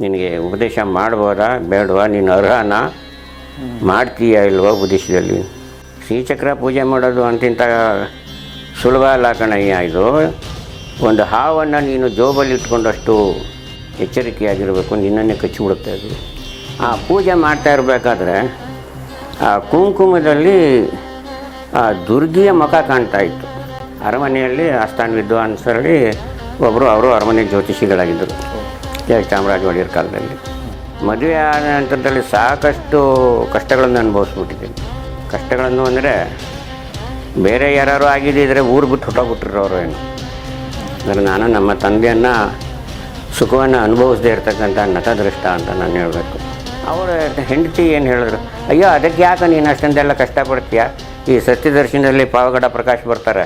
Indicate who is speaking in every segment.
Speaker 1: ನಿನಗೆ ಉಪದೇಶ ಮಾಡ್ಬೋದಾ? ಬೇಡವಾ? ನೀನು ಅರ್ಹನ? ಮಾಡ್ತೀಯಾ ಇಲ್ವೋ ಉಪದೇಶದಲ್ಲಿ? ಶ್ರೀಚಕ್ರ ಪೂಜೆ ಮಾಡೋದು ಅಂತಿಂತ ಸುಲಭ ಅಲ್ಲ ಕಣಯ್ಯ ಇದು. ಒಂದು ಹಾವನ್ನು ನೀನು ಜೋಬಲ್ಲಿ ಇಟ್ಕೊಂಡಷ್ಟು ಎಚ್ಚರಿಕೆಯಾಗಿರಬೇಕು, ನಿನ್ನನ್ನೇ ಕಚ್ಚಿಬಿಡುತ್ತೆ ಅದು. ಆ ಪೂಜೆ ಮಾಡ್ತಾ ಇರಬೇಕಾದ್ರೆ ಆ ಕುಂಕುಮದಲ್ಲಿ ಆ ದುರ್ಗಿಯ ಮುಖ ಕಾಣ್ತಾ ಇತ್ತು. ಅರಮನೆಯಲ್ಲಿ ಆಸ್ಥಾನ ವಿದ್ವಾಂಸರಲ್ಲಿ ಒಬ್ಬರು ಅವರು ಅರಮನೆ ಜ್ಯೋತಿಷಿಗಳಾಗಿದ್ದರು. ಜಯ ಚಾಮರಾಜ ಒಡೆಯರ್ ಕಾಲದಲ್ಲಿ. ಮದುವೆ ಆದ ನಂತರದಲ್ಲಿ ಸಾಕಷ್ಟು ಕಷ್ಟಗಳನ್ನು ಅನುಭವಿಸ್ಬಿಟ್ಟಿದ್ದೀನಿ ಕಷ್ಟಗಳನ್ನು ಅಂದರೆ ಬೇರೆ ಯಾರು ಆಗಿದ್ದಿದ್ರೆ ಊರು ಬಿಟ್ಟು ಹೊಟ್ಟೋಗ್ಬಿಟ್ರು ಅವರು ಏನು. ಅಂದರೆ ನಾನು ನಮ್ಮ ತಂದೆಯನ್ನು ಸುಖವನ್ನು ಅನುಭವಿಸದೇ ಇರತಕ್ಕಂಥ ನತದೃಷ್ಟ ಅಂತ ನಾನು ಹೇಳಬೇಕು. ಅವರ ಹೆಂಡತಿ ಏನು ಹೇಳಿದ್ರು, ಅಯ್ಯೋ, ಅದಕ್ಕೆ ಯಾಕೆ ನೀನು ಅಷ್ಟೊಂದೆಲ್ಲ ಕಷ್ಟಪಡ್ತೀಯ? ಈ ಸತ್ಯದರ್ಶನದಲ್ಲಿ ಪಾವಗಡ ಪ್ರಕಾಶ್ ಬರ್ತಾರೆ.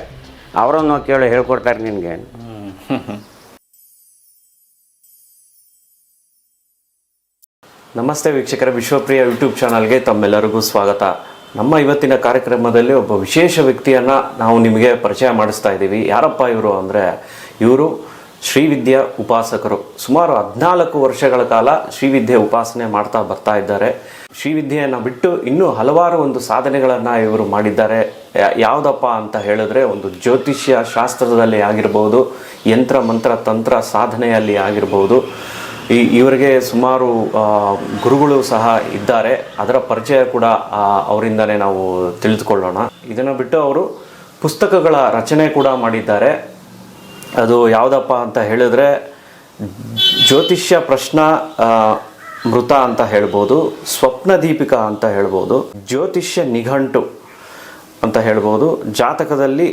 Speaker 1: ಅವರನ್ನು ಕೇಳಿ ಹೇಳ್ಕೊಡ್ತಾರೆ ನಿನಗೆ.
Speaker 2: ನಮಸ್ತೆ ವೀಕ್ಷಕರ ವಿಶ್ವಪ್ರಿಯ ಯೂಟ್ಯೂಬ್ ಚಾನಲ್ಗೆ ತಮ್ಮೆಲ್ಲರಿಗೂ ಸ್ವಾಗತ. ನಮ್ಮ ಇವತ್ತಿನ ಕಾರ್ಯಕ್ರಮದಲ್ಲಿ ಒಬ್ಬ ವಿಶೇಷ ವ್ಯಕ್ತಿಯನ್ನು ನಾವು ನಿಮಗೆ ಪರಿಚಯ ಮಾಡಿಸ್ತಾ ಇದ್ದೀವಿ. ಯಾರಪ್ಪ ಇವರು ಅಂದರೆ, ಇವರು ಶ್ರೀವಿದ್ಯಾ ಉಪಾಸಕರು. ಸುಮಾರು ಹದಿನಾಲ್ಕು ವರ್ಷಗಳ ಕಾಲ ಶ್ರೀವಿದ್ಯೆ ಉಪಾಸನೆ ಮಾಡ್ತಾ ಬರ್ತಾ ಇದ್ದಾರೆ. ಶ್ರೀವಿದ್ಯೆಯನ್ನು ಬಿಟ್ಟು ಇನ್ನೂ ಹಲವಾರು ಒಂದು ಸಾಧನೆಗಳನ್ನು ಇವರು ಮಾಡಿದ್ದಾರೆ. ಯಾವುದಪ್ಪ ಅಂತ ಹೇಳಿದ್ರೆ, ಒಂದು ಜ್ಯೋತಿಷ್ಯ ಶಾಸ್ತ್ರದಲ್ಲಿ ಆಗಿರ್ಬೋದು, ಯಂತ್ರ, ಮಂತ್ರ, ತಂತ್ರ ಸಾಧನೆಯಲ್ಲಿ ಆಗಿರ್ಬೋದು. ಈ ಇವರಿಗೆ ಸುಮಾರು ಗುರುಗಳು ಸಹ ಇದ್ದಾರೆ. ಅದರ ಪರಿಚಯ ಕೂಡ ಅವರಿಂದಲೇ ನಾವು ತಿಳಿದುಕೊಳ್ಳೋಣ. ಇದನ್ನು ಬಿಟ್ಟು ಅವರು ಪುಸ್ತಕಗಳ ರಚನೆ ಕೂಡ ಮಾಡಿದ್ದಾರೆ. ಅದು ಯಾವುದಪ್ಪ ಅಂತ ಹೇಳಿದ್ರೆ, ಜ್ಯೋತಿಷ್ಯ ಪ್ರಶ್ನ ಮೃತ ಅಂತ ಹೇಳ್ಬೋದು, ಸ್ವಪ್ನ ದೀಪಿಕಾ ಅಂತ ಹೇಳ್ಬೋದು, ಜ್ಯೋತಿಷ್ಯ ನಿಘಂಟು ಅಂತ ಹೇಳ್ಬೋದು, ಜಾತಕದಲ್ಲಿ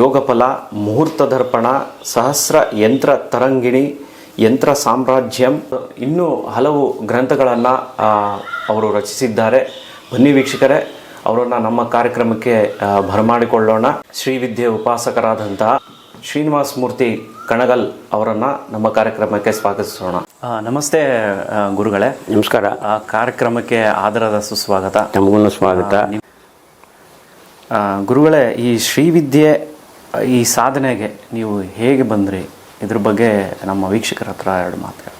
Speaker 2: ಯೋಗಫಲ, ಮುಹೂರ್ತ ದರ್ಪಣ, ಸಹಸ್ರ ಯಂತ್ರ ತರಂಗಿಣಿ ಯಂತ್ರ ಸಾಮ್ರಾಜ್ಯಂ. ಇನ್ನೂ ಹಲವು ಗ್ರಂಥಗಳನ್ನು ಅವರು ರಚಿಸಿದ್ದಾರೆ. ಬನ್ನಿ ವೀಕ್ಷಕರೇ ಅವರನ್ನು ನಮ್ಮ ಕಾರ್ಯಕ್ರಮಕ್ಕೆ ಬರಮಾಡಿಕೊಳ್ಳೋಣ ಶ್ರೀವಿದ್ಯೆ ಉಪಾಸಕರಾದಂತಹ ಶ್ರೀನಿವಾಸ ಮೂರ್ತಿ ಕಣಗಲ್ ಅವರನ್ನು ನಮ್ಮ ಕಾರ್ಯಕ್ರಮಕ್ಕೆ ಸ್ವಾಗತಿಸೋಣ. ನಮಸ್ತೆ ಗುರುಗಳೇ.
Speaker 1: ನಮಸ್ಕಾರ.
Speaker 2: ಆ ಕಾರ್ಯಕ್ರಮಕ್ಕೆ ಆದರದ ಸುಸ್ವಾಗತ.
Speaker 1: ನಮಗೂ ಸ್ವಾಗತ.
Speaker 2: ಗುರುಗಳೇ ಈ ಶ್ರೀವಿದ್ಯೆ ಈ ಸಾಧನೆಗೆ ನೀವು ಹೇಗೆ ಬಂದ್ರಿ? ಇದ್ರ ಬಗ್ಗೆ ನಮ್ಮ ವೀಕ್ಷಕರ ಹತ್ರ ಎರಡು ಮಾತು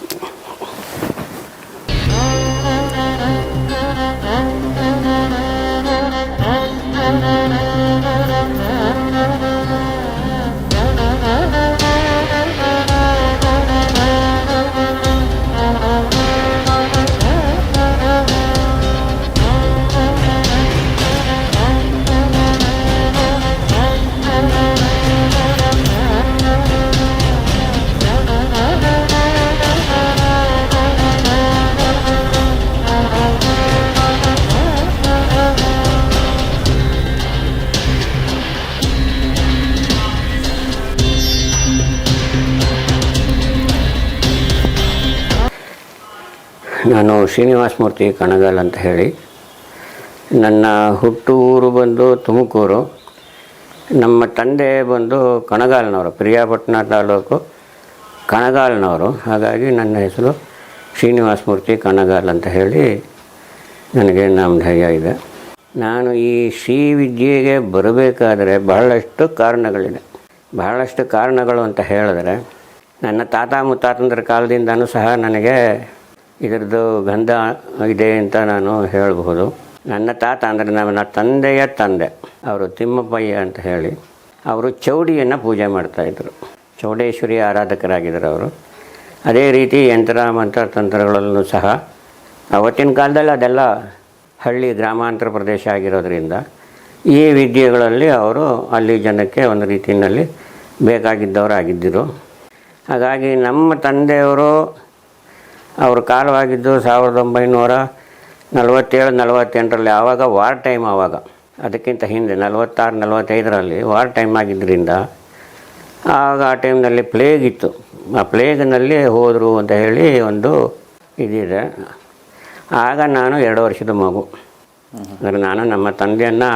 Speaker 1: ನಾನು ಶ್ರೀನಿವಾಸ ಮೂರ್ತಿ ಕಣಗಾಲ್ ಅಂತ ಹೇಳಿ. ನನ್ನ ಹುಟ್ಟೂರು ಬಂದು ತುಮಕೂರು. ನಮ್ಮ ತಂದೆ ಬಂದು ಕಣಗಾಲ್ನವರು, ಪ್ರಿಯಾಪಟ್ಟಣ ತಾಲೂಕು ಕಣಗಾಲ್ನವರು. ಹಾಗಾಗಿ ನನ್ನ ಹೆಸರು ಶ್ರೀನಿವಾಸ ಮೂರ್ತಿ ಕಣಗಾಲ್ ಅಂತ ಹೇಳಿ ನನಗೆ ನಾಮಧೇಯ ಇದೆ. ನಾನು ಈ ಶ್ರೀ ವಿದ್ಯೆಗೆ ಬರಬೇಕಾದರೆ ಬಹಳಷ್ಟು ಕಾರಣಗಳಿದೆ. ಬಹಳಷ್ಟು ಕಾರಣಗಳು ಅಂತ ಹೇಳಿದ್ರೆ, ನನ್ನ ತಾತ ಮುತ್ತಾತಂದ್ರ ಕಾಲದಿಂದನೂ ಸಹ ನನಗೆ ಇದರದ್ದು ಗಂಧ ಇದೆ ಅಂತ ನಾನು ಹೇಳಬಹುದು. ನನ್ನ ತಾತ ಅಂದರೆ ನನ್ನ ತಂದೆಯ ತಂದೆ, ಅವರು ತಿಮ್ಮಪ್ಪಯ್ಯ ಅಂತ ಹೇಳಿ ಅವರು ಚೌಡಿಯನ್ನು ಪೂಜೆ ಮಾಡ್ತಾಯಿದ್ರು ಚೌಡೇಶ್ವರಿ ಆರಾಧಕರಾಗಿದ್ದರು ಅವರು. ಅದೇ ರೀತಿ ಯಂತ್ರ ಮಂತ್ರ ತಂತ್ರಗಳಲ್ಲೂ ಸಹ ಅವತ್ತಿನ ಕಾಲದಲ್ಲಿ ಅದೆಲ್ಲ ಹಳ್ಳಿ ಗ್ರಾಮಾಂತರ ಪ್ರದೇಶ ಆಗಿರೋದ್ರಿಂದ ಈ ವಿದ್ಯೆಗಳಲ್ಲಿ ಅವರು ಅಲ್ಲಿ ಜನಕ್ಕೆ ಒಂದು ರೀತಿಯಲ್ಲಿ ಬೇಕಾಗಿದ್ದವರು ಆಗಿದ್ದರು ಹಾಗಾಗಿ ನಮ್ಮ ತಂದೆಯವರು ಅವ್ರ ಕಾಲವಾಗಿದ್ದು ಸಾವಿರದ ಒಂಬೈನೂರ ನಲವತ್ತೇಳು, ನಲವತ್ತೆಂಟರಲ್ಲಿ, ಆವಾಗ ವಾರ್ ಟೈಮ್ ಆವಾಗ. ಅದಕ್ಕಿಂತ ಹಿಂದೆ, ನಲವತ್ತಾರು, ನಲವತ್ತೈದರಲ್ಲಿ ವಾರ್ ಟೈಮ್ ಆಗಿದ್ದರಿಂದ ಆಗ ಆ ಟೈಮ್ನಲ್ಲಿ ಪ್ಲೇಗ್ ಇತ್ತು. ಆ ಪ್ಲೇಗ್ನಲ್ಲಿ ಹೋದರು ಅಂತ ಹೇಳಿ ಒಂದು ಇದಿದೆ. ಆಗ ನಾನು ಎರಡು ವರ್ಷದ ಮಗು. ಅಂದರೆ ನಾನು ನಮ್ಮ ತಂದೆಯನ್ನು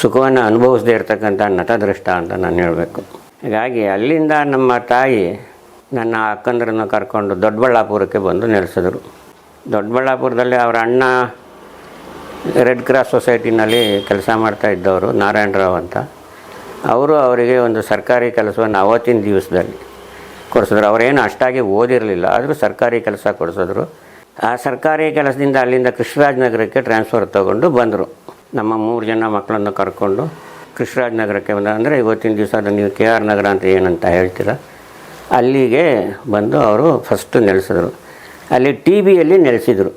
Speaker 1: ಸುಖವನ್ನು ಅನುಭವಿಸದೇ ಇರತಕ್ಕಂಥ ನಟದೃಷ್ಟ ಅಂತ ನಾನು ಹೇಳಬೇಕು. ಹೀಗಾಗಿ ಅಲ್ಲಿಂದ ನಮ್ಮ ತಾಯಿ ನನ್ನ ಅಕ್ಕಂದ್ರನ್ನು ಕರ್ಕೊಂಡು ದೊಡ್ಡಬಳ್ಳಾಪುರಕ್ಕೆ ಬಂದು ನೆಲೆಸಿದರು. ದೊಡ್ಡಬಳ್ಳಾಪುರದಲ್ಲಿ ಅವರ ಅಣ್ಣ ರೆಡ್ ಕ್ರಾಸ್ ಸೊಸೈಟಿನಲ್ಲಿ ಕೆಲಸ ಮಾಡ್ತಾ ಇದ್ದವರು ನಾರಾಯಣರಾವ್ ಅಂತ. ಅವರು ಅವರಿಗೆ ಒಂದು ಸರ್ಕಾರಿ ಕೆಲಸವನ್ನು ಅವತ್ತಿನ ದಿವಸದಲ್ಲಿ ಕೊಡಿಸಿದ್ರು. ಅವರೇನು ಅಷ್ಟಾಗಿ ಓದಿರಲಿಲ್ಲ, ಆದರೂ ಸರ್ಕಾರಿ ಕೆಲಸ ಕೊಡಿಸಿದ್ರು. ಆ ಸರ್ಕಾರಿ ಕೆಲಸದಿಂದ ಅಲ್ಲಿಂದ ಕೃಷ್ಣರಾಜನಗರಕ್ಕೆ ಟ್ರಾನ್ಸ್ಫರ್ ತಗೊಂಡು ಬಂದರು. ನಮ್ಮ ಮೂರು ಜನ ಮಕ್ಕಳನ್ನು ಕರ್ಕೊಂಡು ಕೃಷ್ಣರಾಜನಗರಕ್ಕೆ ಬಂದ ಅಂದರೆ ಇವತ್ತಿನ ದಿವಸ ಅದು ನೀವು ಕೆ ಆರ್ ನಗರ ಅಂತ ಏನಂತ ಹೇಳ್ತೀರ? ಅಲ್ಲಿಗೆ ಬಂದು ಅವರು ಫಸ್ಟು ನೆಲೆಸಿದ್ರು. ಅಲ್ಲಿ ಟಿ ಬಿಯಲ್ಲಿ ನೆಲೆಸಿದರು.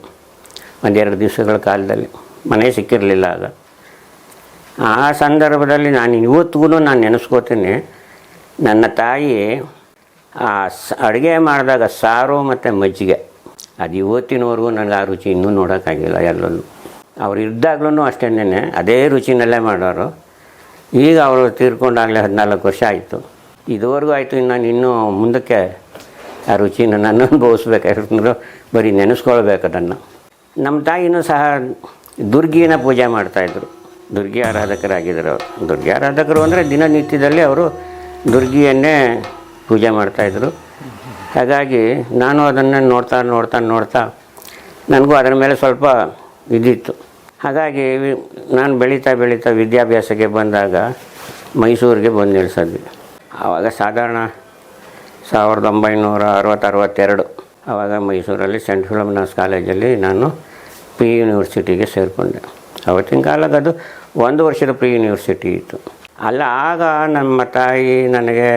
Speaker 1: ಒಂದೆರಡು ದಿವಸಗಳ ಕಾಲದಲ್ಲಿ. ಮನೆ ಸಿಕ್ಕಿರಲಿಲ್ಲ ಆಗ. ಆ ಸಂದರ್ಭದಲ್ಲಿ ನಾನು ಇವತ್ತಿಗೂ ನಾನು ನೆನೆಸ್ಕೋತೀನಿ. ನನ್ನ ತಾಯಿ ಆ ಅಡುಗೆ ಮಾಡಿದಾಗ ಸಾರು ಮತ್ತು ಮಜ್ಜಿಗೆ. ಅದು ಇವತ್ತಿನವರೆಗೂ ನನಗೆ ಆ ರುಚಿ ಇನ್ನೂ ನೋಡೋಕ್ಕಾಗಿಲ್ಲ ಎಲ್ಲೂ ಅವ್ರು ಇದ್ದಾಗ್ಲೂ ಅಷ್ಟೇನೆ ಅದೇ ರುಚಿನಲ್ಲೇ ಮಾಡೋರು. ಈಗ ಅವರು ತೀರ್ಕೊಂಡಾಗಲೇ ಹದಿನಾಲ್ಕು ವರ್ಷ ಆಯಿತು. ಇದುವರೆಗೂ ಆಯಿತು, ಇನ್ನು ನಾನು ಇನ್ನೂ ಮುಂದಕ್ಕೆ ಆ ರುಚಿನ ನಾನು ಅನುಭವಿಸ್ಬೇಕಾದ್ರೆ ಬರೀ ನೆನೆಸ್ಕೊಳ್ಬೇಕು ಅದನ್ನು. ನಮ್ಮ ತಾಯಿನೂ ಸಹ ದುರ್ಗಿನ ಪೂಜೆ ಮಾಡ್ತಾಯಿದ್ರು ದುರ್ಗಿ ಆರಾಧಕರಾಗಿದ್ದರು ಅವರು. ದುರ್ಗಿ ಆರಾಧಕರು ಅಂದರೆ ದಿನನಿತ್ಯದಲ್ಲಿ ಅವರು ದುರ್ಗಿಯನ್ನೇ ಪೂಜೆ ಮಾಡ್ತಾಯಿದ್ರು ಹಾಗಾಗಿ ನಾನು ಅದನ್ನು ನೋಡ್ತಾ ನೋಡ್ತಾ ನೋಡ್ತಾ ನನಗೂ ಅದರ ಮೇಲೆ ಸ್ವಲ್ಪ ಇದಿತ್ತು. ಹಾಗಾಗಿ ನಾನು ಬೆಳೀತಾ ಬೆಳೀತಾ ವಿದ್ಯಾಭ್ಯಾಸಕ್ಕೆ ಬಂದಾಗ ಮೈಸೂರಿಗೆ ಬಂದು ನಿಲ್ಸಿದ್ವಿ. ಆವಾಗ ಸಾಧಾರಣ ಸಾವಿರದ ಒಂಬೈನೂರ ಅರವತ್ತು ಅರವತ್ತೆರಡು ಆವಾಗ ಮೈಸೂರಲ್ಲಿ ಸೆಂಟ್ ಫಿಲಮಿನಾಸ್ ಕಾಲೇಜಲ್ಲಿ ನಾನು ಪಿ ಯೂನಿವರ್ಸಿಟಿಗೆ ಸೇರಿಕೊಂಡೆ. ಅವತ್ತಿನ ಕಾಲಕ್ಕೆ ಅದು ಒಂದು ವರ್ಷದ ಪ್ರಿ ಯೂನಿವರ್ಸಿಟಿ ಇತ್ತು. ಅಲ್ಲ, ಆಗ ನಮ್ಮ ತಾಯಿ ನನಗೆ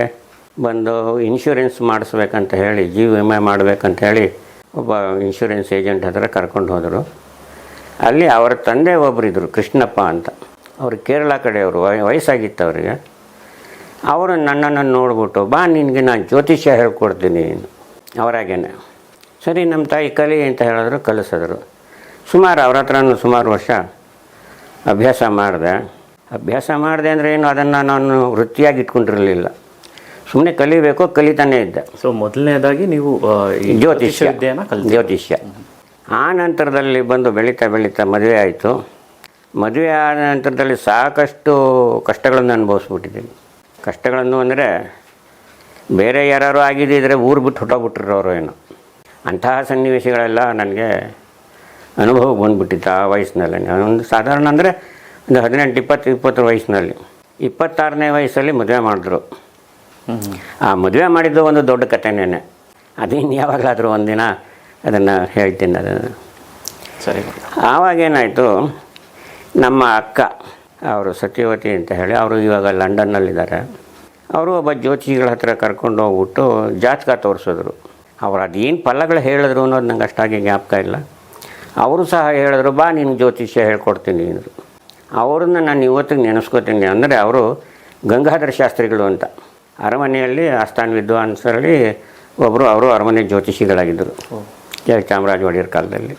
Speaker 1: ಬಂದು ಇನ್ಶೂರೆನ್ಸ್ ಮಾಡಿಸ್ಬೇಕಂತ ಹೇಳಿ, ಜೀವ ವಿಮೆ ಮಾಡಬೇಕಂತ ಹೇಳಿ ಒಬ್ಬ ಇನ್ಶೂರೆನ್ಸ್ ಏಜೆಂಟ್ ಹತ್ರ ಕರ್ಕೊಂಡು ಹೋದರು. ಅಲ್ಲಿ ಅವರ ತಂದೆ ಒಬ್ಬರಿದ್ದರು ಕೃಷ್ಣಪ್ಪ ಅಂತ. ಅವರು ಕೇರಳ ಕಡೆಯವರು, ವಯ ವಯಸ್ಸಾಗಿತ್ತು ಅವರಿಗೆ ಅವರು ನನ್ನನ್ನು ನೋಡ್ಬಿಟ್ಟು ಬಾ ನಿನಗೆ ನಾನು ಜ್ಯೋತಿಷ್ಯ ಹೇಳ್ಕೊಡ್ತೀನಿ. ಅವರಾಗೇನೆ ಸರಿ ನಮ್ಮ ತಾಯಿ ಕಲಿ ಅಂತ ಹೇಳಿದ್ರು ಕಲಿಸಿದ್ರು. ಸುಮಾರು ಅವ್ರ ಹತ್ರನೂ ಸುಮಾರು ವರ್ಷ ಅಭ್ಯಾಸ ಮಾಡಿದೆ. ಅಭ್ಯಾಸ ಮಾಡಿದೆ ಅಂದರೆ ಏನು ಅದನ್ನು ನಾನು ವೃತ್ತಿಯಾಗಿ ಇಟ್ಕೊಂಡಿರಲಿಲ್ಲ. ಸುಮ್ಮನೆ ಕಲಿಬೇಕು ಕಲಿತಾನೇ ಇದ್ದೆ.
Speaker 2: ಸೊ ಮೊದಲನೇದಾಗಿ ನೀವು
Speaker 1: ಜ್ಯೋತಿಷ್ಯ. ಜ್ಯೋತಿಷ್ಯ ಆ ನಂತರದಲ್ಲಿ ಬಂದು ಬೆಳೀತಾ ಬೆಳೀತಾ ಮದುವೆ ಆಯಿತು. ಮದುವೆ ಆದ ನಂತರದಲ್ಲಿ ಸಾಕಷ್ಟು ಕಷ್ಟಗಳನ್ನು ಅನುಭವಿಸ್ಬಿಟ್ಟಿದ್ದೀನಿ. ಕಷ್ಟಗಳನ್ನು ಅಂದರೆ ಬೇರೆ ಯಾರು ಆಗಿದ್ದಿದ್ರೆ ಊರು ಬಿಟ್ಟು ಹೊಟ್ಟೋಗ್ಬಿಟ್ಟಿರೋರು ಏನು? ಅಂತಹ ಸನ್ನಿವೇಶಗಳೆಲ್ಲ ನನಗೆ ಅನುಭವ ಬಂದುಬಿಟ್ಟಿತ್ತು ಆ ವಯಸ್ಸಿನಲ್ಲಿ. ಒಂದು ಸಾಧಾರಣ ಅಂದರೆ ಒಂದು ಹದಿನೆಂಟು ಇಪ್ಪತ್ತು ಇಪ್ಪತ್ತು ವಯಸ್ಸಿನಲ್ಲಿ. ಇಪ್ಪತ್ತಾರನೇ ವಯಸ್ಸಲ್ಲಿ ಮದುವೆ ಮಾಡಿದ್ರು. ಆ ಮದುವೆ ಮಾಡಿದ್ದು ಒಂದು ದೊಡ್ಡ ಕಥೆನೇ ಅದಿನ್ನು ಯಾವಾಗಲಾದರೂ ಒಂದಿನ ಅದನ್ನು ಹೇಳ್ತೀನಿ ಅದನ್ನು.
Speaker 2: ಸರಿ.
Speaker 1: ಆವಾಗೇನಾಯಿತು ನಮ್ಮ ಅಕ್ಕ ಅವರು ಸತ್ಯವತಿ ಅಂತ ಹೇಳಿ, ಅವರು ಇವಾಗ ಲಂಡನ್ನಲ್ಲಿದ್ದಾರೆ. ಅವರು ಒಬ್ಬ ಜ್ಯೋತಿಷಿಗಳ ಹತ್ರ ಕರ್ಕೊಂಡು ಹೋಗ್ಬಿಟ್ಟು ಜಾತಕ ತೋರಿಸಿದ್ರು. ಅವರು ಅದೇನು ಫಲಗಳು ಹೇಳಿದ್ರು ಅನ್ನೋದು ನಂಗೆ ಅಷ್ಟಾಗಿ ಜ್ಞಾಪಕ ಇಲ್ಲ. ಅವರು ಸಹ ಹೇಳಿದ್ರು, ಬಾ ನೀನು ಜ್ಯೋತಿಷ್ಯ ಹೇಳ್ಕೊಡ್ತೀನಿ ಅಂದರು. ಅವ್ರನ್ನ ನಾನು ಇವತ್ತಿಗೆ ನೆನೆಸ್ಕೋತೀನಿ ಅಂದರೆ ಅವರು ಗಂಗಾಧರ ಶಾಸ್ತ್ರಿಗಳು ಅಂತ. ಅರಮನೆಯಲ್ಲಿ ಆಸ್ಥಾನ ವಿದ್ವಾಂಸರಲ್ಲಿ ಒಬ್ಬರು ಅವರು ಅರಮನೆ ಜ್ಯೋತಿಷಿಗಳಾಗಿದ್ದರು. ಕೆ ಚಾಮರಾಜ ಒಡೆಯರ್ ಕಾಲದಲ್ಲಿ.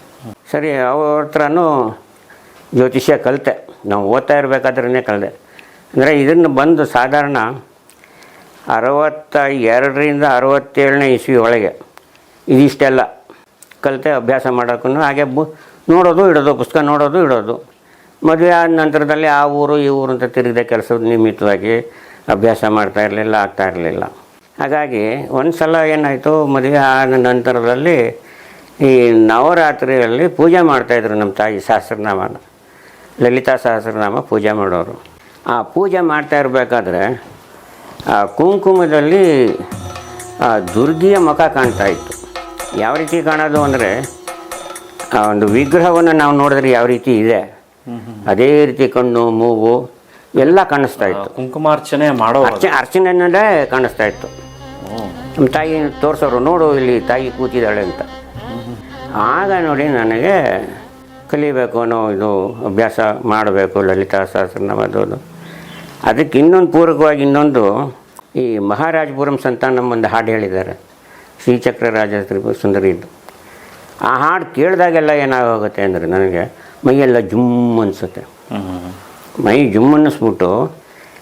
Speaker 1: ಸರಿ, ಅವ್ರ ಹತ್ರನೂ ಜ್ಯೋತಿಷ್ಯ ಕಲಿತೆ. ನಾವು ಓದ್ತಾ ಇರಬೇಕಾದ್ರೇ ಕಲಿತೆ ಅಂದರೆ ಇದನ್ನು ಬಂದು ಸಾಧಾರಣ ಅರವತ್ತ ಎರಡರಿಂದ ಅರವತ್ತೇಳನೇ ಇಸ್ವಿ ಒಳಗೆ ಇದಿಷ್ಟೆಲ್ಲ ಕಲಿತೆ ಅಭ್ಯಾಸ ಮಾಡೋಕ್ಕೂ ಹಾಗೆ ಬು ನೋಡೋದು ಇಡೋದು, ಪುಸ್ತಕ ನೋಡೋದು ಇಡೋದು. ಮದುವೆ ಆದ ನಂತರದಲ್ಲಿ ಆ ಊರು ಈ ಊರು ಅಂತ ತಿರುಗದೆ ಕೆಲಸದ ನಿಮಿತ್ತವಾಗಿ ಅಭ್ಯಾಸ ಮಾಡ್ತಾ ಇರಲಿಲ್ಲ, ಆಗ್ತಾ ಇರಲಿಲ್ಲ. ಹಾಗಾಗಿ ಒಂದು ಸಲ ಏನಾಯಿತು, ಮದುವೆ ಆದ ನಂತರದಲ್ಲಿ ಈ ನವರಾತ್ರಿಯಲ್ಲಿ ಪೂಜೆ ಮಾಡ್ತಾಯಿದ್ರು ನಮ್ಮ ತಾಯಿ ಸಹಸ್ರನಾಮನ. ಲಲಿತಾ ಸಹಸ್ರನಾಮ ಪೂಜೆ ಮಾಡೋರು. ಆ ಪೂಜೆ ಮಾಡ್ತಾ ಇರಬೇಕಾದ್ರೆ ಆ ಕುಂಕುಮದಲ್ಲಿ ಆ ದುರ್ಗಿಯ ಮುಖ ಕಾಣ್ತಾ ಇತ್ತು. ಯಾವ ರೀತಿ ಕಾಣೋದು ಅಂದರೆ ಆ ಒಂದು ವಿಗ್ರಹವನ್ನು ನಾವು ನೋಡಿದ್ರೆ ಯಾವ ರೀತಿ ಇದೆ ಅದೇ ರೀತಿ ಕಣ್ಣು ಮೂಗು ಎಲ್ಲ ಕಾಣಿಸ್ತಾ ಇತ್ತು.
Speaker 2: ಕುಂಕುಮಾರ್ಚನೆ ಮಾಡೋ
Speaker 1: ಅರ್ಚನೆ ಅರ್ಚನೆಯೇ ಕಾಣಿಸ್ತಾ ಇತ್ತು. ನಮ್ಮ ತಾಯಿ ತೋರಿಸೋರು ನೋಡು ಇಲ್ಲಿ ತಾಯಿ ಕೂತಿದ್ದಾಳೆ ಅಂತ. ಆಗ ನೋಡಿ ನನಗೆ ಕಲಿಬೇಕು ಅನ್ನೋ ಇದು ಅಭ್ಯಾಸ ಮಾಡಬೇಕು, ಲಲಿತಾ ಸಹಸ್ರನಾಮದ್ದು ಅದಕ್ಕೆ ಇನ್ನೊಂದು ಪೂರಕವಾಗಿ ಇನ್ನೊಂದು, ಈ ಮಹಾರಾಜಪುರಂ ಸಂತಾನಂ ಒಂದು ಹಾಡು ಹೇಳಿದ್ದಾರೆ. ಶ್ರೀಚಕ್ರ ರಾಜ ಸುಂದರಿ ಇದ್ದು ಆ ಹಾಡು ಕೇಳಿದಾಗೆಲ್ಲ ಏನಾಗೋಗುತ್ತೆ ಅಂದರೆ ನನಗೆ ಮೈಯೆಲ್ಲ ಜುಮ್ ಅನಿಸುತ್ತೆ. ಮೈ ಜುಮ್ ಅನ್ನಿಸ್ಬಿಟ್ಟು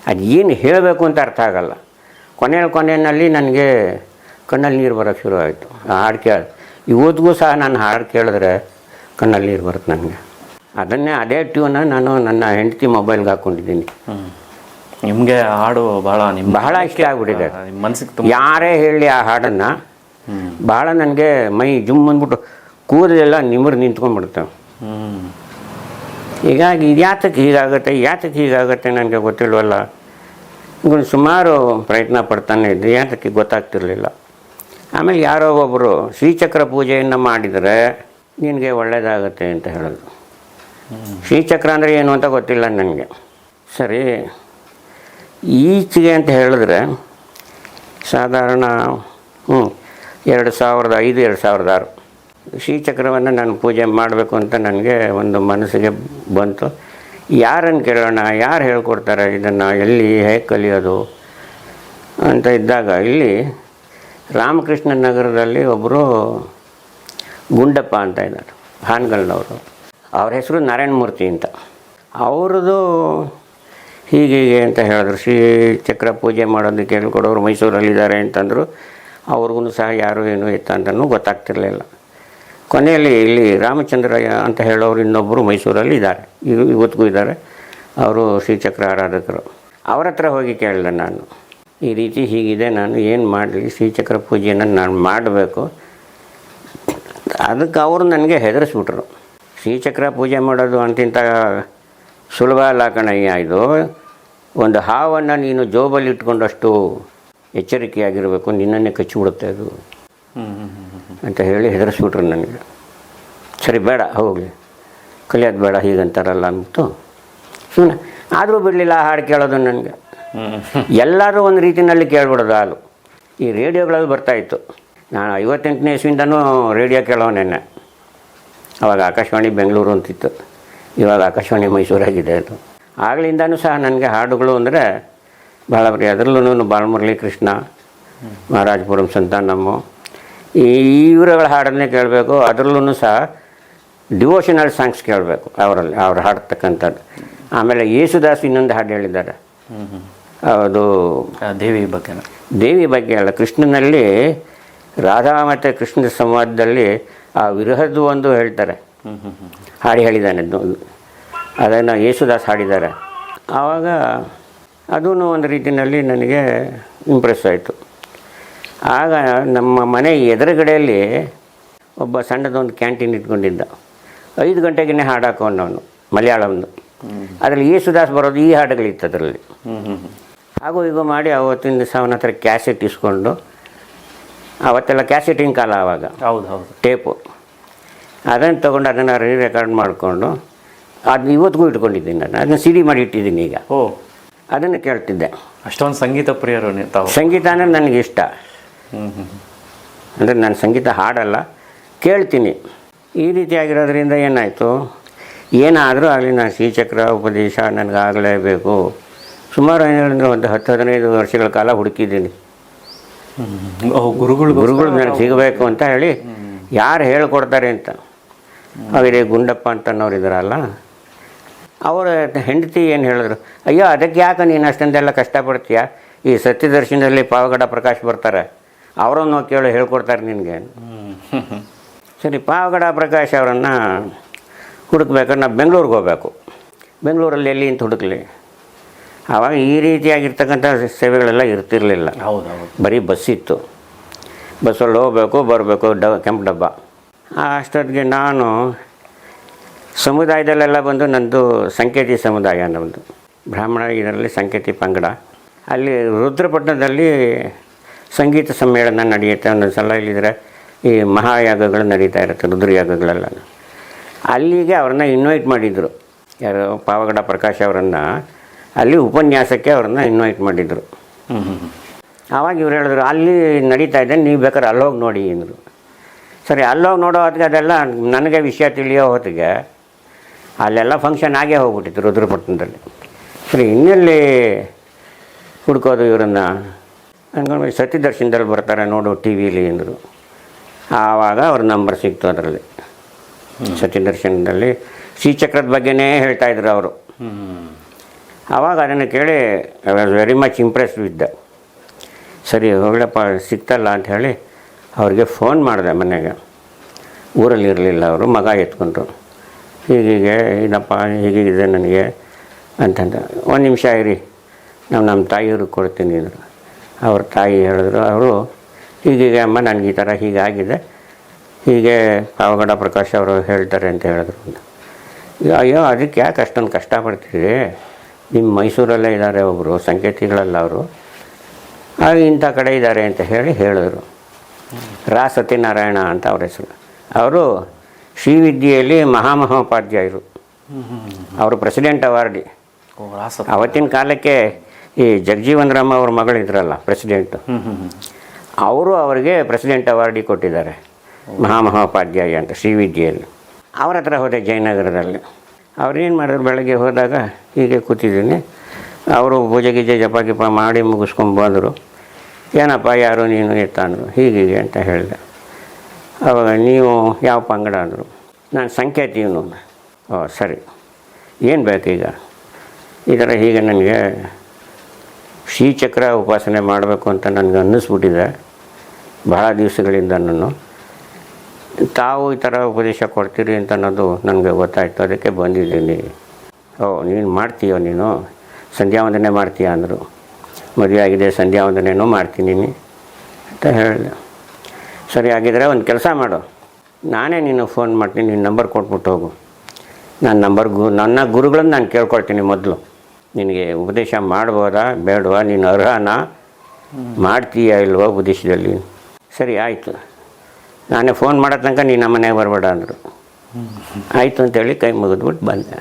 Speaker 1: ಅದು ಏನು ಹೇಳಬೇಕು ಅಂತ ಅರ್ಥ ಆಗಲ್ಲ. ಕೊನೆಯ ಕೊನೆಯಲ್ಲಿ ನನಗೆ ಕಣ್ಣಲ್ಲಿ ನೀರು ಬರೋಕ್ಕೆ ಶುರು ಆಯಿತು ಆ ಹಾಡು ಕೇಳ, ಇವತ್ತಿಗೂ ಸಹ ನಾನು ಹಾಡು ಕೇಳಿದ್ರೆ ಕಣ್ಣಲ್ಲಿ ನೀರು ಬರುತ್ತೆ ನನಗೆ. ಅದನ್ನೇ ಅದೇ ಟ್ಯೂನ ನಾನು ನನ್ನ ಹೆಂಡತಿ ಮೊಬೈಲ್ಗೆ ಹಾಕ್ಕೊಂಡಿದ್ದೀನಿ
Speaker 2: ನಿಮಗೆ ಹಾಡು ಬಹಳ ನಿಮ್ಗೆ
Speaker 1: ಬಹಳ ಇಷ್ಟ ಆಗ್ಬಿಟ್ಟಿದೆ.
Speaker 2: ನಿಮ್ಮ ಮನಸ್ಸಿಗೆ
Speaker 1: ಯಾರೇ ಹೇಳಿ ಆ ಹಾಡನ್ನು
Speaker 2: ಬಹಳ
Speaker 1: ಭಾಳ ನನಗೆ ಮೈ ಜುಮ್ ಅಂದ್ಬಿಟ್ಟು ಕೂದಲೆಲ್ಲ ನಿಮ್ಮರು ನಿಂತ್ಕೊಂಡ್ಬಿಡುತ್ತೆ. ಹೀಗಾಗಿ ಇದು ಯಾತಕ್ಕೆ ಹೀಗಾಗುತ್ತೆ ಯಾತಕ್ಕೆ ಹೀಗಾಗುತ್ತೆ ನನಗೆ ಗೊತ್ತಿಲ್ವಲ್ಲ. ಸುಮಾರು ಪ್ರಯತ್ನ ಪಡ್ತಾನೆ ಇದ್ದೆ ಯಾತಕ್ಕೆ ಗೊತ್ತಾಗ್ತಿರಲಿಲ್ಲ. ಆಮೇಲೆ ಯಾರೋ ಒಬ್ಬರು ಶ್ರೀಚಕ್ರ ಪೂಜೆಯನ್ನು ಮಾಡಿದರೆ ನಿನಗೆ ಒಳ್ಳೆಯದಾಗುತ್ತೆ ಅಂತ ಹೇಳಿದ್ರು ಶ್ರೀಚಕ್ರ ಅಂದರೆ ಏನು ಅಂತ ಗೊತ್ತಿಲ್ಲ ನನಗೆ. ಸರಿ, ಈಚೆಗೆ ಅಂತ ಹೇಳಿದ್ರೆ ಸಾಧಾರಣ ಹ್ಞೂ ಎರಡು ಸಾವಿರದ ಐದು, ಎರಡು ಸಾವಿರದ ಆರು. ಶ್ರೀಚಕ್ರವನ್ನು ನಾನು ಪೂಜೆ ಮಾಡಬೇಕು ಅಂತ ನನಗೆ ಒಂದು ಮನಸ್ಸಿಗೆ ಬಂತು. ಯಾರನ್ನು ಕೇಳೋಣ, ಯಾರು ಹೇಳ್ಕೊಡ್ತಾರೆ ಇದನ್ನು, ಎಲ್ಲಿ, ಹೇಗೆ ಕಲಿಯೋದು ಅಂತ ಇದ್ದಾಗ ಇಲ್ಲಿ ರಾಮಕೃಷ್ಣ ನಗರದಲ್ಲಿ ಒಬ್ಬರು ಗುಂಡಪ್ಪ ಅಂತ ಇದ್ದಾರೆ, ಹಾನಗಲ್ನವರು. ಅವ್ರ ಹೆಸರು ನಾರಾಯಣಮೂರ್ತಿ ಅಂತ. ಅವ್ರದ್ದು ಹೀಗೆ ಹೀಗೆ ಅಂತ ಹೇಳಿದ್ರು. ಶ್ರೀ ಚಕ್ರ ಪೂಜೆ ಮಾಡೋದಕ್ಕೆ ಹೇಳ್ಕೊಡೋರು ಮೈಸೂರಲ್ಲಿದ್ದಾರೆ ಅಂತಂದರು. ಅವ್ರಿಗೂ ಸಹ ಯಾರು ಏನು ಇತ್ತ ಅಂತಲೂ ಗೊತ್ತಾಗ್ತಿರ್ಲಿಲ್ಲ. ಕೊನೆಯಲ್ಲಿ ಇಲ್ಲಿ ರಾಮಚಂದ್ರಯ್ಯ ಅಂತ ಹೇಳೋರು ಇನ್ನೊಬ್ಬರು ಮೈಸೂರಲ್ಲಿ ಇದ್ದಾರೆ. ಇದು ಇವತ್ತಿಗೂ ಇದ್ದಾರೆ. ಅವರು ಶ್ರೀಚಕ್ರ ಆರಾಧಕರು. ಅವ್ರ ಹತ್ರ ಹೋಗಿ ಕೇಳಿದೆ ನಾನು. ಈ ರೀತಿ ಹೀಗಿದೆ, ನಾನು ಏನು ಮಾಡಲಿ ಶ್ರೀಚಕ್ರ ಪೂಜೆಯನ್ನು ನಾನು ಮಾಡಬೇಕು. ಅದಕ್ಕೆ ಅವರು ನನಗೆ ಹೆದರಿಸ್ಬಿಟ್ರು. ಶ್ರೀಚಕ್ರ ಪೂಜೆ ಮಾಡೋದು ಅಂತಿಂತ ಸುಲಭ ಅಲ್ಲ ಕಣಯ್ಯ ಇದು. ಒಂದು ಹಾವನ್ನು ನೀನು ಜೋಬಲ್ಲಿ ಇಟ್ಕೊಂಡಷ್ಟು ಎಚ್ಚರಿಕೆಯಾಗಿರಬೇಕು, ನಿನ್ನನ್ನೇ ಕಚ್ಚಿಬಿಡುತ್ತೆ ಅದು. ಅಂತ ಹೇಳಿ ಹೆದರಿಸ್ಬಿಟ್ರು ನನಗೆ. ಸರಿ, ಬೇಡ, ಹೋಗಲಿ. ಕಲಿಯೋದು ಬೇಡ, ಹೀಗಂತಾರಲ್ಲ ಅಂತು ಸುಮ್ಮನೆ ಆದರೂ ಬಿಡಲಿಲ್ಲ ಹಾಡು ಕೇಳೋದು ನನಗೆ. ಎಲ್ಲರೂ ಒಂದು ರೀತಿಯಲ್ಲಿ ಕೇಳ್ಬಿಡೋದು ಹಾಲು. ಈ ರೇಡಿಯೋಗಳಲ್ಲಿ ಬರ್ತಾಯಿತ್ತು ನಾನು ಐವತ್ತೆಂಟನೇ ಇಸ್ವಿಂದನೂ ರೇಡಿಯೋ ಕೇಳೋನೆನ್ನೆ ಅವಾಗ ಆಕಾಶವಾಣಿ ಬೆಂಗಳೂರು ಅಂತಿತ್ತು. ಇವಾಗ ಆಕಾಶವಾಣಿ ಮೈಸೂರಾಗಿದೆ ಅದು. ಆಗಲಿಂದನೂ ಸಹ ನನಗೆ ಹಾಡುಗಳು ಅಂದರೆ ಭಾಳ ಪ್ರಿಯ. ಅದರಲ್ಲೂ ಬಾಲಮುರಳಿ ಕೃಷ್ಣ ಮಹಾರಾಜಪುರಂ ಸಂತಾನಮ್ಮ. ಈ ಇವರುಗಳ ಹಾಡನ್ನೇ ಕೇಳಬೇಕು. ಅದರಲ್ಲೂ ಸಹ ಡಿವೋಷನಲ್ ಸಾಂಗ್ಸ್ ಕೇಳಬೇಕು ಅವರಲ್ಲಿ ಅವ್ರು ಹಾಡ್ತಕ್ಕಂಥದ್ದು. ಆಮೇಲೆ ಯೇಸುದಾಸ್ ಇನ್ನೊಂದು ಹಾಡು ಹೇಳಿದ್ದಾರೆ. ಅದು
Speaker 2: ದೇವಿ ಬಗ್ಗೆ.
Speaker 1: ದೇವಿ ಬಗ್ಗೆ ಅಲ್ಲ ಕೃಷ್ಣನಲ್ಲಿ ರಾಧಾ ಮತ್ತು ಕೃಷ್ಣ ಸಂವಾದದಲ್ಲಿ ಆ ವಿರಹದ್ದು ಒಂದು ಹೇಳ್ತಾರೆ. ಹಾಡಿ ಹೇಳಿದ್ದಾನೆ ಅದು. ಅದನ್ನು ಯೇಸುದಾಸ್ ಹಾಡಿದ್ದಾರೆ. ಆವಾಗ ಅದೂ ಒಂದು ರೀತಿಯಲ್ಲಿ ನನಗೆ ಇಂಪ್ರೆಸ್ ಆಯಿತು. ಆಗ ನಮ್ಮ ಮನೆ ಎದುರುಗಡೆಯಲ್ಲಿ ಒಬ್ಬ ಸಣ್ಣದೊಂದು ಕ್ಯಾಂಟೀನ್ ಇಟ್ಕೊಂಡಿದ್ದ. ಐದು ಗಂಟೆಗೇ ಹಾಡು ಹಾಕೋನವನು ಮಲಯಾಳಂದು. ಅದರಲ್ಲಿ ಯೇಸುದಾಸ್ ಬರೋದು ಈ ಹಾಡುಗಳಿತ್ತು ಅದರಲ್ಲಿ. ಹಾಗೂ ಈಗ ಮಾಡಿ ಅವತ್ತಿನ ದಿವಸ ಅವನ ಹತ್ರ ಕ್ಯಾಸೆಟ್ ಇಸ್ಕೊಂಡು ಅವತ್ತೆಲ್ಲ ಕ್ಯಾಸೆಟಿನ ಕಾಲ ಆವಾಗ.
Speaker 2: ಹೌದು ಹೌದು.
Speaker 1: ಟೇಪು. ಅದನ್ನು ತೊಗೊಂಡು ಅದನ್ನು ರೀ ರೆಕಾರ್ಡ್ ಮಾಡಿಕೊಂಡು ಅದನ್ನ ಇವತ್ತಿಗೂ ಇಟ್ಕೊಂಡಿದ್ದೀನಿ ನಾನು. ಅದನ್ನು ಸಿಡಿ ಮಾಡಿ ಇಟ್ಟಿದ್ದೀನಿ ಈಗ.
Speaker 2: ಓ.
Speaker 1: ಅದನ್ನು ಕೇಳ್ತಿದ್ದೆ.
Speaker 2: ಅಷ್ಟೊಂದು ಸಂಗೀತ ಪ್ರಿಯರು ತಾವು.
Speaker 1: ಸಂಗೀತ ಅಂದರೆ ನನಗೆ ಇಷ್ಟ. ಅಂದರೆ ನಾನು ಸಂಗೀತ ಹಾಡಲ್ಲ ಕೇಳ್ತೀನಿ. ಈ ರೀತಿ ಆಗಿರೋದ್ರಿಂದ ಏನಾಯಿತು? ಏನಾದರೂ ಆಗಲಿ ನಾನು ಶ್ರೀಚಕ್ರ ಉಪದೇಶ ನನಗಾಗಲೇಬೇಕು. ಸುಮಾರು ಏನೇಳಂದ್ರೆ ಒಂದು ಹತ್ತು ಹದಿನೈದು ವರ್ಷಗಳ ಕಾಲ ಹುಡುಕಿದ್ದೀನಿ.
Speaker 2: ಗುರುಗಳು
Speaker 1: ಗುರುಗಳು ನನಗೆ ಸಿಗಬೇಕು ಅಂತ ಹೇಳಿ ಯಾರು ಹೇಳ್ಕೊಡ್ತಾರೆ ಅಂತ. ಅವರೇ ಗುಂಡಪ್ಪ ಅಂತ ಅನ್ನೋರು ಇದ್ದಾರಲ್ಲ. ಅವರ ಹೆಂಡತಿ ಏನು ಹೇಳಿದ್ರು? ಅಯ್ಯೋ ಅದಕ್ಕೆ ಯಾಕೆ ನೀನು ಅಷ್ಟೊಂದೆಲ್ಲ ಕಷ್ಟಪಡ್ತೀಯ? ಈ ಸತ್ಯದರ್ಶನದಲ್ಲಿ ಪಾವಗಡ ಪ್ರಕಾಶ್ ಬರ್ತಾರೆ. ಅವರನ್ನು ಕೇಳಿ ಹೇಳ್ಕೊಡ್ತಾರೆ ನಿನಗೆ. ಸರಿ ಪಾವಗಡ ಪ್ರಕಾಶ್ ಅವರನ್ನು ಹುಡುಕ್ಬೇಕಾದ್ರೆ ನಾವು ಬೆಂಗಳೂರಿಗೆ ಹೋಗಬೇಕು. ಬೆಂಗಳೂರಲ್ಲಿ ಎಲ್ಲಿ ಅಂತ ಹುಡುಕ್ಲಿ. ಆವಾಗ ಈ ರೀತಿಯಾಗಿರ್ತಕ್ಕಂಥ ಸೇವೆಗಳೆಲ್ಲ ಇರ್ತಿರಲಿಲ್ಲ.
Speaker 2: ಹೌದು
Speaker 1: ಬರೀ ಬಸ್ ಇತ್ತು. ಬಸ್ಸಲ್ಲಿ ಹೋಗಬೇಕು ಬರಬೇಕು ಡ ಕೆಂಪು ಡಬ್ಬ. ಅಷ್ಟೊತ್ತಿಗೆ ನಾನು ಸಮುದಾಯದಲ್ಲೆಲ್ಲ ಬಂದು ನಂದು ಸಂಕೇತಿ ಸಮುದಾಯ ನಮ್ಮದು ಬ್ರಾಹ್ಮಣ ಇದರಲ್ಲಿ ಸಂಕೇತಿ ಪಂಗಡ. ಅಲ್ಲಿ ರುದ್ರಪಟ್ಟಣದಲ್ಲಿ ಸಂಗೀತ ಸಮ್ಮೇಳನ ನಡೆಯುತ್ತೆ ಒಂದೊಂದು ಸಲ ಇಲ್ಲಿದ್ರೆ ಈ ಮಹಾಯಾಗಗಳು ನಡೀತಾ ಇರುತ್ತೆ ರುದ್ರಯಾಗಗಳೆಲ್ಲ. ಅಲ್ಲಿಗೆ ಅವ್ರನ್ನ ಇನ್ವೈಟ್ ಮಾಡಿದರು. ಯಾರು ಪಾವಗಡ ಪ್ರಕಾಶ್ ಅವರನ್ನು ಅಲ್ಲಿ ಉಪನ್ಯಾಸಕ್ಕೆ ಅವ್ರನ್ನ ಇನ್ವೈಟ್ ಮಾಡಿದರು. ಆವಾಗ ಇವ್ರು ಹೇಳಿದ್ರು ಅಲ್ಲಿ ನಡೀತಾ ಇದ್ದೆ ನೀವು ಬೇಕಾದ್ರೆ ಅಲ್ಲೋಗಿ ನೋಡಿ ಅಂದರು. ಸರಿ ಅಲ್ಲೋಗಿ ನೋಡೋ ಹೊತ್ತಿಗೆ ಅದೆಲ್ಲ ನನಗೆ ವಿಷಯ ತಿಳಿಯೋ ಹೊತ್ತಿಗೆ ಅಲ್ಲೆಲ್ಲ ಫಂಕ್ಷನ್ ಆಗೇ ಹೋಗ್ಬಿಟ್ಟಿತ್ತು ರುದ್ರಪಟ್ಟಣದಲ್ಲಿ. ಸರಿ ಇನ್ನೆಲ್ಲಿ ಹುಡ್ಕೋದು ಇವರನ್ನು? ಅಂದ್ಕೊಂಡು ಸತ್ಯದರ್ಶನದಲ್ಲಿ ಬರ್ತಾರೆ ನೋಡು ಟಿ ವಿಲಿ ಅಂದರು. ಆವಾಗ ಅವ್ರ ನಂಬರ್ ಸಿಕ್ತು ಅದರಲ್ಲಿ. ಸತ್ಯದರ್ಶನದಲ್ಲಿ ಶ್ರೀಚಕ್ರದ ಬಗ್ಗೆನೇ ಹೇಳ್ತಾ ಇದ್ರು ಅವರು. ಆವಾಗ ಅದನ್ನು ಕೇಳಿ I was very much impress ವಿದ್ದ ಸರಿ, ಹೋಗಲಪ್ಪ, ಸಿಕ್ತಲ್ಲ ಅಂತ ಹೇಳಿ ಅವ್ರಿಗೆ ಫೋನ್ ಮಾಡಿದೆ ಮನೆಗೆ. ಊರಲ್ಲಿ ಇರಲಿಲ್ಲ ಅವರು, ಮಗ ಎತ್ಕೊಂಡ್ರು. ಹೀಗೀಗೆ ಇದಪ್ಪ ಹೀಗಿದೆ ನನಗೆ. ಅಂತಂದ, ಒಂದು ನಿಮಿಷ ಇರಿ, ನಾವು ನಮ್ಮ ತಾಯಿಯವ್ರಿಗೆ ಕೊಡ್ತೀನಿ ಅಂದರು. ಅವ್ರ ತಾಯಿ ಹೇಳಿದ್ರು, ಅವರು, ಹೀಗೀಗೆ ಅಮ್ಮ, ನನಗೆ ಈ ಥರ ಹೀಗಾಗಿದೆ ಹೀಗೆ ಪಾವಗಡ ಪ್ರಕಾಶ್ ಅವರು ಹೇಳ್ತಾರೆ ಅಂತ ಹೇಳಿದ್ರು. ಅಯ್ಯೋ, ಅದಕ್ಕೆ ಯಾಕೆ ಅಷ್ಟೊಂದು ಕಷ್ಟಪಡ್ತೀರಿ? ನಿಮ್ಮ ಮೈಸೂರಲ್ಲೇ ಇದ್ದಾರೆ ಒಬ್ಬರು ಸಂಕೇತಿಗಳಲ್ಲ ಅವರು. ಆಗ ಇಂಥ ಕಡೆ ಇದ್ದಾರೆ ಅಂತ ಹೇಳಿ ಹೇಳಿದ್ರು. ರಾ ಸತ್ಯನಾರಾಯಣ ಅಂತ ಅವ್ರ ಹೆಸರು. ಅವರು ಶ್ರೀವಿದ್ಯೆಯಲ್ಲಿ ಮಹಾಮಹೋಪಾಧ್ಯಾಯರು. ಅವರು ಪ್ರೆಸಿಡೆಂಟ್ ಅವಾರ್ಡಿ. ಅವತ್ತಿನ ಕಾಲಕ್ಕೆ ಈ ಜಗಜೀವನ್ ರಾಮ್ ಅವ್ರ ಮಗಳಿದ್ರಲ್ಲ ಪ್ರೆಸಿಡೆಂಟು. ಅವರು ಅವರಿಗೆ ಪ್ರೆಸಿಡೆಂಟ್ ಅವಾರ್ಡಿ ಕೊಟ್ಟಿದ್ದಾರೆ. ಮಹಾಮಹೋಪಾಧ್ಯಾಯ ಅಂತ ಶ್ರೀವಿದ್ಯೆಯಲ್ಲಿ. ಅವರ ಹತ್ರ ಹೋದೆ ಜಯನಗರದಲ್ಲಿ. ಅವ್ರು ಏನು ಮಾಡಿದ್ರು, ಬೆಳಗ್ಗೆ ಹೋದಾಗ ಹೀಗೆ ಕೂತಿದ್ದೀನಿ. ಅವರು ಪೂಜೆ ಗೀಜೆ ಜಪ ಗಿಪ ಮಾಡಿ ಮುಗಿಸ್ಕೊಂಡು ಬಂದರು. ಏನಪ್ಪ, ಯಾರು ನೀನು ಎತ್ತ ಅಂದರು. ಹೀಗೀಗೆ ಅಂತ ಹೇಳಿದೆ. ಅವಾಗ ನೀವು ಯಾವ ಪಂಗಡ ಅಂದರು. ನಾನು ಸಂಖ್ಯಾತಿ ಇವನು ಓ, ಸರಿ. ಏನು ಬೇಕೀಗ ಈ ಥರ ಹೀಗೆ ನನಗೆ ಶ್ರೀಚಕ್ರ ಉಪಾಸನೆ ಮಾಡಬೇಕು ಅಂತ ನನಗೆ ಅನ್ನಿಸ್ಬಿಟ್ಟಿದೆ. ಬಹಳ ದಿವಸಗಳಿಂದ ನಾನು. ತಾವು ಈ ಥರ ಉಪದೇಶ ಕೊಡ್ತೀರಿ ಅಂತ ಅನ್ನೋದು ನನಗೆ ಗೊತ್ತಾಯಿತು. ಅದಕ್ಕೆ ಬಂದಿದ್ದೀನಿ. ಓ ನೀನು ಮಾಡ್ತೀಯೋ ನೀನು? ಸಂಧ್ಯಾ ವಂದನೆ ಮಾಡ್ತೀಯ ಅಂದರು. ಮದುವೆ ಆಗಿದೆ ಸಂಧ್ಯಾ ವಂದನೆನೂ ಮಾಡ್ತೀನಿ ಅಂತ ಹೇಳಿದೆ. ಸರಿ ಆಗಿದ್ರೆ ಒಂದು ಕೆಲಸ ಮಾಡು. ನಾನೇ ನೀನು ಫೋನ್ ಮಾಡ್ತೀನಿ ನಿನ್ನ ನಂಬರ್ ಕೊಟ್ಬಿಟ್ಟು ಹೋಗು. ನನ್ನ ನಂಬರ್ ಗು ನನ್ನ ಗುರುಗಳನ್ನು ನಾನು ಕೇಳ್ಕೊಳ್ತೀನಿ ಮೊದಲು. ನಿನಗೆ ಉಪದೇಶ ಮಾಡ್ಬೋದಾ ಬೇಡವಾ ನೀನು ಅರ್ಹನಾ? ಮಾಡ್ತೀಯಾ ಇಲ್ವೋ ಉಪದೇಶದಲ್ಲಿ? ಸರಿ ಆಯಿತು. ನಾನೇ ಫೋನ್ ಮಾಡೋ ತನಕ ನೀನು ನಮ್ಮ ಮನೆಗೆ ಬರಬೇಡ ಅಂದರು. ಆಯಿತು ಅಂತೇಳಿ ಕೈ ಮುಗಿದ್ಬಿಟ್ಟು ಬಂದೆ.